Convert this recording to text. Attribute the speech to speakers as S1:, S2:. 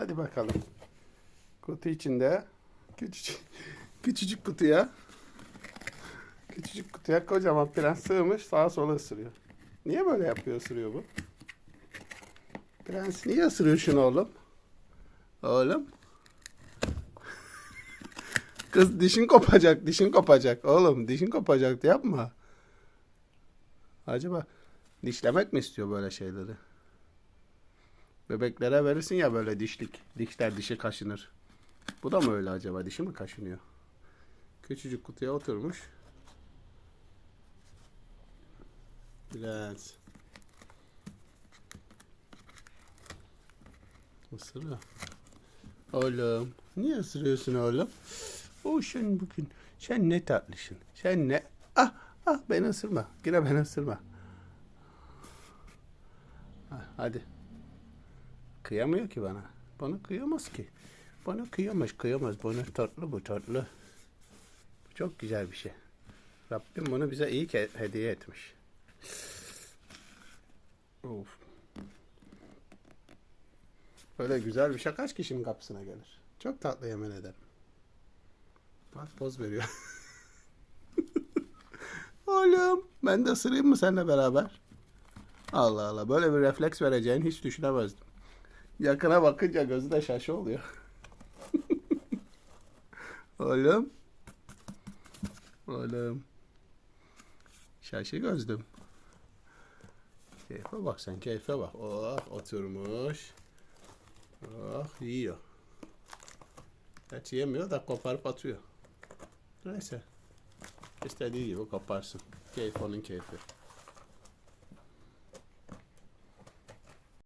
S1: Hadi bakalım. Kutu içinde küçücük, küçücük kutuya küçücük kutuya kocaman prens sığmış sağa sola ısırıyor. Niye böyle yapıyor ısırıyor bu? Prens niye ısırıyor şunu oğlum? Oğlum. Kız dişin kopacak, dişin kopacak. Oğlum dişin kopacak yapma. Acaba dişlemek mi istiyor böyle şeyleri? Bebeklere verirsin ya böyle dişlik. Dişler dişi kaşınır. Bu da mı öyle acaba? Dişi mi kaşınıyor? Küçücük kutuya oturmuş. Biraz. Isırıyor. Oğlum. Niye ısırıyorsun oğlum? O sen bugün. Sen ne tatlısın. Sen ne? Ah ah beni ısırma. Yine beni ısırma. Ha, hadi. Kıyamıyor ki bana. Bana kıyamaz ki. Bana kıyamaz, kıyamaz. Bana tatlı bu, tatlı. Bu çok güzel bir şey. Rabbim bunu bize iyi ki hediye etmiş. Of. Böyle güzel bir şey kaç kişinin kapısına gelir? Çok tatlı yemin ederim. Bak poz veriyor. Oğlum ben de ısırayım mı seninle beraber? Allah Allah böyle bir refleks vereceğini hiç düşünemezdim. Yakına bakınca gözü de şaşı oluyor. Oğlum. Oğlum. Şaşı gözlüm. Keyfe bak sen keyfe bak. Oh oturmuş. Oh yiyor. Hiç yemiyor da koparıp atıyor. Neyse. İstediği gibi koparsın. Keyif onun keyfi.